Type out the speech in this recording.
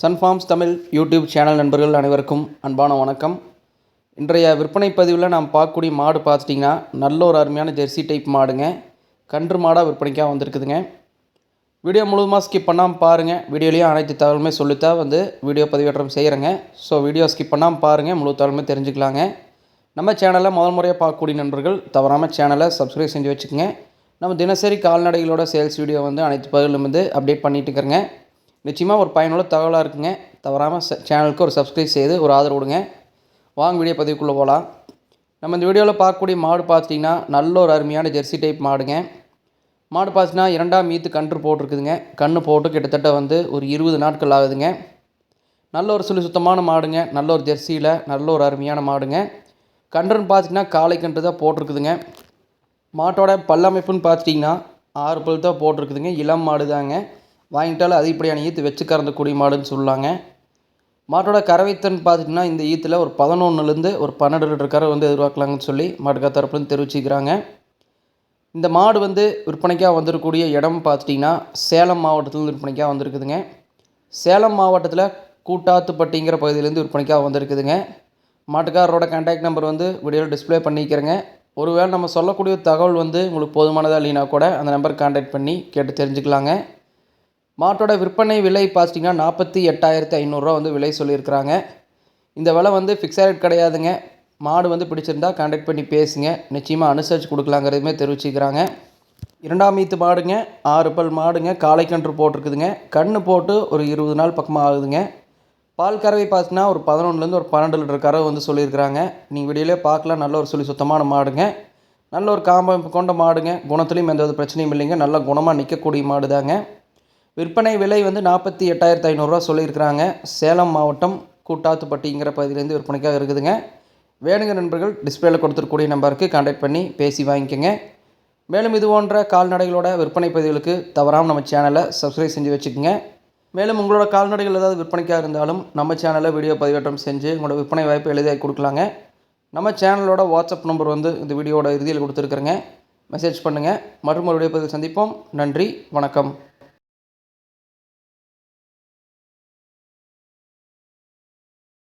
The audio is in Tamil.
சன்ஃபார்ம்ஸ் தமிழ் யூடியூப் சேனல் நண்பர்கள் அனைவருக்கும் அன்பான வணக்கம். இன்றைய விற்பனை பதிவில் நாம் பார்க்கக்கூடிய மாடு பார்த்துட்டிங்கன்னா நல்ல ஒரு அருமையான ஜெர்சி டைப் மாடுங்க. கன்று மாடாக விற்பனைக்காக வந்திருக்குதுங்க. வீடியோ முழுவதுமாக ஸ்கிப் பண்ணாமல் பாருங்கள் வீடியோலேயும் அனைத்து தகவலுமே சொல்லித்தான் வந்து வீடியோ பதிவேற்றம் செய்கிறேங்க ஸோ வீடியோ ஸ்கிப் பண்ணாமல் பாருங்கள் முழு தகவலுமே தெரிஞ்சுக்கலாங்க. நம்ம சேனலை முதல் முறையாக பார்க்கக்கூடிய நண்பர்கள் தவறாமல் சேனலை சப்ஸ்கிரைப் செஞ்சு வச்சுக்கோங்க. நம்ம தினசரி கால்நடைகளோட சேல்ஸ் வீடியோ வந்து அனைத்து பகுதியிலும் வந்து அப்டேட் பண்ணிட்டு இருக்கிறேங்க. நிச்சயமாக ஒரு பயனுள்ள தகவலாக இருக்குங்க. தவறாமல் சேனலுக்கு ஒரு சப்ஸ்கிரைப் செய்து ஒரு ஆதரவு கொடுங்க. வாங்க வீடியோ பதிவுக்குள்ளே போகலாம் நம்ம இந்த வீடியோவில் பார்க்கக்கூடிய மாடு பார்த்திங்கன்னா நல்ல ஒரு அருமையான ஜெர்சி டைப் மாடுங்க. மாடு பார்த்தீங்கன்னா இரண்டாம் மீத்து கன்று போட்டிருக்குதுங்க. கன்று போட்டு கிட்டத்தட்ட வந்து ஒரு இருபது நாட்கள் ஆகுதுங்க. நல்ல ஒரு சுழி சுத்தமான மாடுங்க. நல்ல ஒரு ஜெர்சியில் நல்ல ஒரு அருமையான மாடுங்க. கன்றுன்னு பார்த்திங்கன்னா காளை கன்று தான் போட்டிருக்குதுங்க. மாட்டோட பல்லமைப்புன்னு பார்த்துட்டிங்கன்னா ஆறு பல் தான் போட்டிருக்குதுங்க. இளம் மாடு தாங்க வாங்கிட்டாலும் அதிகப்படியான ஈத்து வச்சு கறந்தக்கூடிய மாடுன்னு சொல்லலாங்க மாட்டோட கறவைத்தன் பார்த்துட்டிங்கன்னா இந்த ஈத்தில் ஒரு பதினொன்றுலேருந்து ஒரு பன்னெண்டு லிட்டர் கறவை வந்து எதிர்பார்க்கலாங்கன்னு சொல்லி மாட்டுக்கா தரப்புலேருந்து தெரிவிச்சுக்கிறாங்க. இந்த மாடு வந்து விற்பனைக்காக வந்திருக்கக்கூடிய இடம் பார்த்துட்டிங்கன்னா சேலம் மாவட்டத்தில் விற்பனைக்காக வந்திருக்குதுங்க. சேலம் மாவட்டத்தில் கூட்டாத்துப்பட்டிங்கிற பகுதியிலேருந்து விற்பனைக்காக வந்திருக்குதுங்க. மாட்டுக்காரரோட கான்டாக்ட் நம்பர் வந்து வீடியோவில் டிஸ்ப்ளே பண்ணிக்கிறேங்க. ஒருவேளை நம்ம சொல்லக்கூடிய தகவல் வந்து உங்களுக்கு போதுமானதாக இல்லைனா கூட அந்த நம்பர் கான்டாக்ட் பண்ணி கேட்டு தெரிஞ்சுக்கலாங்க. மாட்டோட விற்பனை விலை பார்த்திங்கன்னா நாற்பத்தி எட்டாயிரத்தி ஐநூறுரூவா வந்து விலை சொல்லியிருக்கிறாங்க. இந்த விலை வந்து ஃபிக்ஸட் ரேட் கிடையாதுங்க. மாடு வந்து பிடிச்சிருந்தா கான்டாக்ட் பண்ணி பேசுங்க. நிச்சயமாக அனுசரித்து கொடுக்கலாங்கிறதுமே தெரிவிச்சுக்கிறாங்க. இரண்டாம் ஈத்து மாடுங்க ஆறு பல் மாடுங்க காளைக்கன்று போட்டிருக்குதுங்க. கன்று போட்டு ஒரு இருபது நாள் பக்கமாக ஆகுதுங்க. பால் கறவை பார்த்தீங்கன்னா ஒரு பதினொன்றுலேருந்து ஒரு பன்னெண்டு லிட்டர் கறவை வந்து சொல்லியிருக்கிறாங்க. நீங்கள் வெளியிலே பார்க்கலாம். நல்ல ஒரு சொல்லி சுத்தமான மாடுங்க. நல்ல ஒரு காம்பமைப்பு கொண்ட மாடுங்க. குணத்துலேயும் எந்த ஒரு பிரச்சனையும் இல்லைங்க. நல்ல குணமாக நிற்கக்கூடிய மாடு தாங்க விற்பனை விலை வந்து நாற்பத்தி எட்டாயிரத்து ஐநூறுரூவா சொல்லியிருக்கிறாங்க. சேலம் மாவட்டம் கூட்டாத்துப்பட்டிங்கிற பகுதியிலேருந்து விற்பனைக்காக இருக்குதுங்க. வேணுங்க நண்பர்கள் டிஸ்பிளேல கொடுத்துருக்கூடிய நம்பருக்கு கான்டாக்ட் பண்ணி பேசி வாங்கிக்கோங்க. மேலும் இது போன்ற கால்நடைகளோட விற்பனை பதிவுகளுக்கு தவறாமல் நம்ம சேனலை சப்ஸ்கிரைப் செஞ்சு வச்சுக்கோங்க. மேலும் உங்களோட கால்நடைகள் ஏதாவது விற்பனைக்காக இருந்தாலும் நம்ம சேனலில் வீடியோ பதிவேற்றம் செஞ்சு உங்களோட விற்பனை வாய்ப்பு எளிதாக கொடுக்கலாங்க. நம்ம சேனலோட வாட்ஸ்அப் நம்பர் வந்து இந்த வீடியோட இறுதியில் கொடுத்துருக்குறேங்க. மெசேஜ் பண்ணுங்கள் மற்றும் ஒரு வீடியோ சந்திப்போம். நன்றி வணக்கம்.